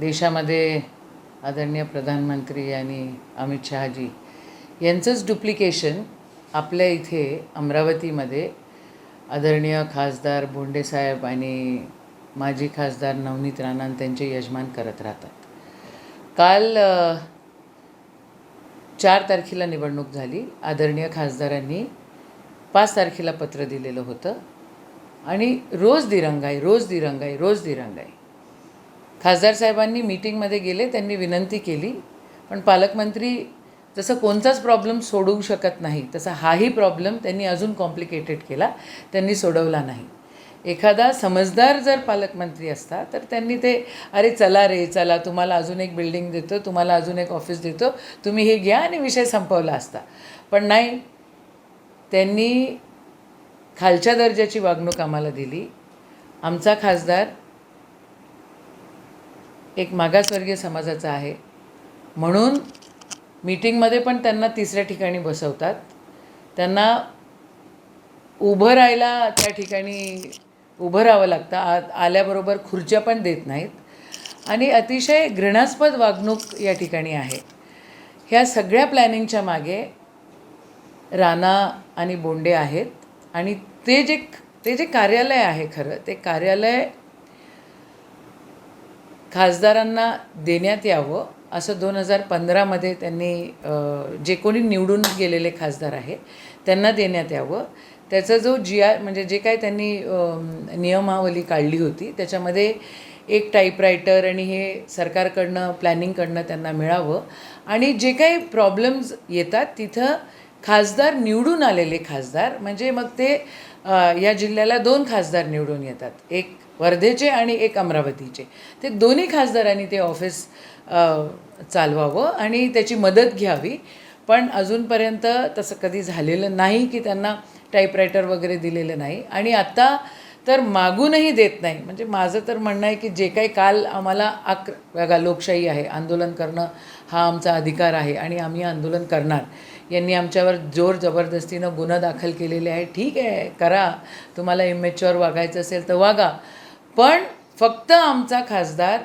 देशामध्ये आदरणीय प्रधानमंत्री आणि अमित शहाजी यांचंच डुप्लिकेशन आपल्या इथे अमरावतीमध्ये आदरणीय खासदार बोंडेसाहेब आणि माजी खासदार नवनीत राणा त्यांचे यजमान करत राहतात. काल चार तारखेला निवडणूक झाली. आदरणीय खासदारांनी पाच तारखेला पत्र दिलेलं होतं. आणि रोज दिरंगाई रोज दिरंगाई रोज दिरंगाई. खासदार साहेबांनी मीटिंगमध्ये गेले त्यांनी विनंती केली. पण पालकमंत्री जसं कोणताच प्रॉब्लेम सोडवू शकत नाही तसा हाही प्रॉब्लेम त्यांनी अजून कॉम्प्लिकेटेड केला त्यांनी सोडवला नाही. एखादा समजदार जर पालकमंत्री असता तर त्यांनी ते अरे चला रे चला तुम्हाला अजून एक बिल्डिंग देतो तुम्हाला अजून एक ऑफिस देतो तुम्ही हे घ्या आणि विषय संपवला असता. पण नाही त्यांनी खालच्या दर्जाची वागणूक आम्हाला दिली. आमचा खासदार एक मागासवर्गीय समाजाचा आहे. म्हणून मीटिंगमध्ये पण त्यांना तिसऱ्या ठिकाणी बसवतात. त्यांना उभं राहायला त्या ठिकाणी उभं राहावं लागतं. आ आल्याबरोबर खुर्च्या पण देत नाहीत. आणि अतिशय घृणास्पद वागणूक या ठिकाणी आहे. ह्या सगळ्या प्लॅनिंगच्या मागे राणा आणि बोंडे आहेत. आणि ते जे ते जे कार्यालय आहे खरं ते कार्यालय खासदारांना देण्यात यावं असं दोन हजार पंधरामध्ये त्यांनी जे कोणी निवडून गेलेले खासदार आहे त्यांना देण्यात यावं. त्याचा जो जी आर म्हणजे जे काय त्यांनी नियमावली काढली होती त्याच्यामध्ये एक टाईपरायटर आणि हे सरकारकडनं प्लॅनिंगकडनं त्यांना मिळावं. आणि जे काही प्रॉब्लेम्स येतात तिथं खासदार निवडून आलेले खासदार म्हणजे मग ते या जिल्ह्याला दोन खासदार निवडून येतात. एक वर्धेचे आणि एक अमरावतीचे. ते दोन्ही खासदारांनी ते ऑफिस चालवावं आणि त्याची मदत घ्यावी. पण अजूनपर्यंत तसं कधी झालेलं नाही की त्यांना टाईपरायटर वगैरे दिलेलं नाही. आणि आत्ता तर मागूनही देत नाही. म्हणजे माझं तर म्हणणं आहे की जे काही काल आम्हाला आक्र बघा लोकशाही आहे. आंदोलन करणं हा आमचा अधिकार आहे आणि आम्ही आंदोलन करणार. यांनी आमच्यावर जोर जबरदस्तीनं गुन्हा दाखल केलेले आहे. ठीक आहे करा. तुम्हाला इमेच्युअर वागायचं असेल तर वागा. पण फक्त आमचा खासदार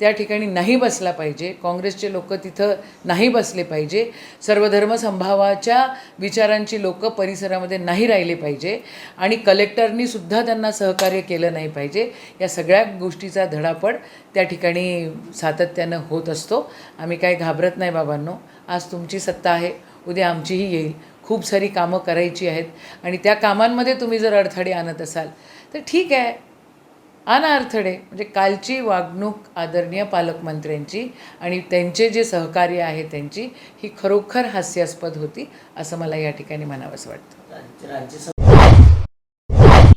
त्या ठिकाणी नाही बसला पाहिजे. काँग्रेसचे लोक तिथं नाही बसले पाहिजे. सर्वधर्म संभावाच्या विचारांची लोक परिसरामध्ये नाही राहिले पाहिजे. आणि कलेक्टरनी सुद्धा त्यांना सहकार्य केलं नाही पाहिजे. या सगळ्या गोष्टीचा धडापड त्या ठिकाणी सातत्यानं होत असतो. आम्ही काय घाबरत नाही बाबांनो. आज तुमची सत्ता आहे. उद्या आमचीही येईल. खूप सारी कामं करायची आहेत. आणि त्या कामांमध्ये तुम्ही जर अडथळे आणत असाल तर ठीक आहे. अनार्थडे म्हणजे कालची वागणूक आदरणीय पालकमंत्र्यांची आणि त्यांचे जे सहकार्य आहे त्यांची ही खरोखर हास्यास्पद होती असं मला या ठिकाणी म्हणावंसं वाटतं. राज्य राज्यसभा